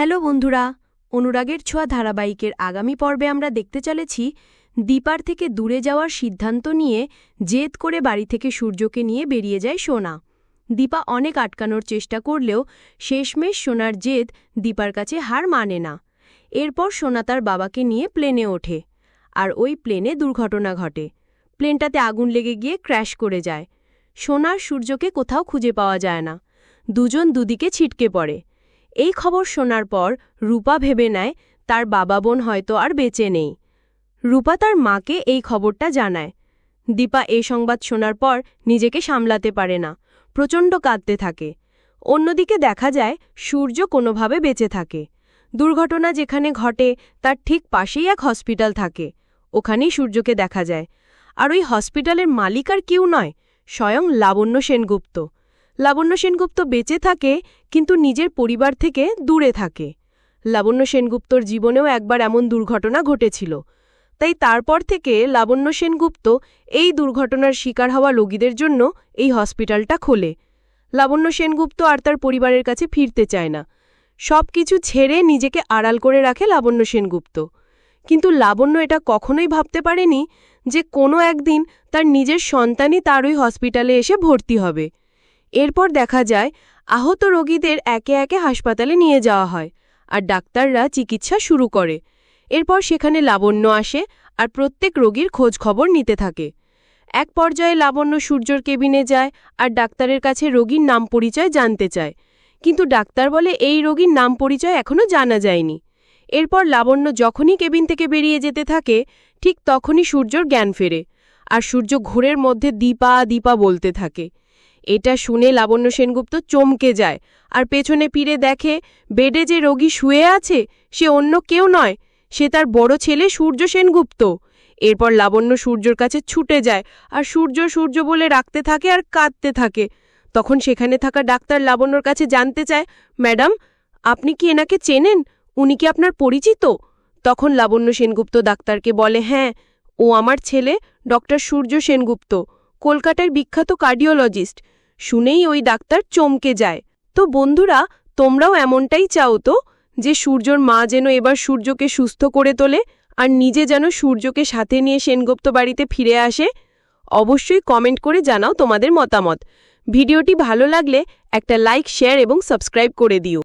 Hello বন্ধুরা, অনুরাগের ছোঁয়া ধারাবাহিকের আগামী পর্বে আমরা দেখতে চলেছি দীপার থেকে দূরে যাওয়ার সিদ্ধান্ত নিয়ে জেদ করে বাড়ি থেকে সূর্যকে নিয়ে বেরিয়ে যায় সোনা। দীপা অনেক আটকানোর চেষ্টা করলেও শেষমেশ সোনার জেদ দীপার কাছে হার মানে না। এরপর সোনা তার বাবাকে নিয়ে প্লেনে ওঠে, আর ওই প্লেনে দুর্ঘটনা ঘটে। প্লেনটাতে আগুন লেগে গিয়ে ক্র্যাশ করে যায়। সোনার সূর্যকে কোথাও খুঁজে পাওয়া যায় না। দুজন দুদিকে ছিটকে পড়ে। এই খবর শোনার পর রূপা ভেবে নেয় তার বাবা বোন হয়তো আর বেঁচে নেই। রূপা তার মাকে এই খবরটা জানায়। দীপা এই সংবাদ শোনার পর নিজেকে সামলাতে পারে না, প্রচণ্ড কাঁদতে থাকে। অন্যদিকে দেখা যায় সূর্য কোনোভাবে বেঁচে থাকে। দুর্ঘটনা যেখানে ঘটে তার ঠিক পাশেই এক হসপিটাল থাকে। ওখানেই সূর্যকে দেখা যায়। আর ওই হসপিটালের মালিক আর কেউ নয়, স্বয়ং লাবণ্য সেনগুপ্ত। লাবণ্য সেনগুপ্ত বেঁচে থাকে, কিন্তু নিজের পরিবার থেকে দূরে থাকে। লাবণ্য সেনগুপ্তর জীবনেও একবার এমন দুর্ঘটনা ঘটেছিল। তাই তারপর থেকে লাবণ্য সেনগুপ্ত এই দুর্ঘটনার শিকার হওয়া রোগীদের জন্য এই হসপিটালটা খোলে। লাবণ্য সেনগুপ্ত আর তার পরিবারের কাছে ফিরতে চায় না। সব কিছু ছেড়ে নিজেকে আড়াল করে রাখে লাবণ্য সেনগুপ্ত। কিন্তু লাবণ্য এটা কখনোই ভাবতে পারেনি যে কোনো একদিন তার নিজের সন্তানই তার ওই হসপিটালে এসে ভর্তি হবে। এরপর দেখা যায়, আহত রোগীদের একে একে হাসপাতালে নিয়ে যাওয়া হয় আর ডাক্তাররা চিকিৎসা শুরু করে। এরপর সেখানে লাবণ্য আসে আর প্রত্যেক রোগীর খোঁজ খবর নিতে থাকে। এক পর্যায়ে লাবণ্য সূর্যর কেবিনে যায় আর ডাক্তারের কাছে রোগীর নাম পরিচয় জানতে চায়। কিন্তু ডাক্তার বলে, এই রোগীর নাম পরিচয় এখনও জানা যায়নি। এরপর লাবণ্য যখনই কেবিন থেকে বেরিয়ে যেতে থাকে, ঠিক তখনই সূর্যর জ্ঞান ফেরে আর সূর্য ঘোরের মধ্যে দীপা দীপা বলতে থাকে। এটা শুনে লাবণ্য সেনগুপ্ত চমকে যায়। আর পেছনে ফিরে দেখে, বেডে যে রোগী শুয়ে আছে, সে অন্য কেউ নয়, সে তার বড় ছেলে সূর্য সেনগুপ্ত। এরপর লাবণ্য সূর্যর কাছে ছুটে যায়, আর সূর্য সূর্য বলে রাখতে থাকে আর কাঁদতে থাকে। তখন সেখানে থাকা ডাক্তার লাবণ্যর কাছে জানতে চায়, ম্যাডাম, আপনি কি এনাকে চেনেন? উনি কি আপনার পরিচিত? তখন লাবণ্য সেনগুপ্ত ডাক্তারকে বলে হ্যাঁ ও আমার ছেলে, ডক্টর সূর্য সেনগুপ্ত। কলকাতার বিখ্যাত কার্ডিওলজিস্ট। শুনেই ওই ডাক্তার চমকে যায়। তো বন্ধুরা, তোমরাও এমনটাই চাও তো, যে সূর্যর মা যেন এবার সূর্যকে সুস্থ করে তোলে আর নিজে যেন সূর্যকে সাথে নিয়ে সেনগুপ্ত বাড়িতে ফিরে আসে? অবশ্যই কমেন্ট করে জানাও তোমাদের মতামত। ভিডিওটি ভালো লাগলে একটা লাইক, শেয়ার এবং সাবস্ক্রাইব করে দিও।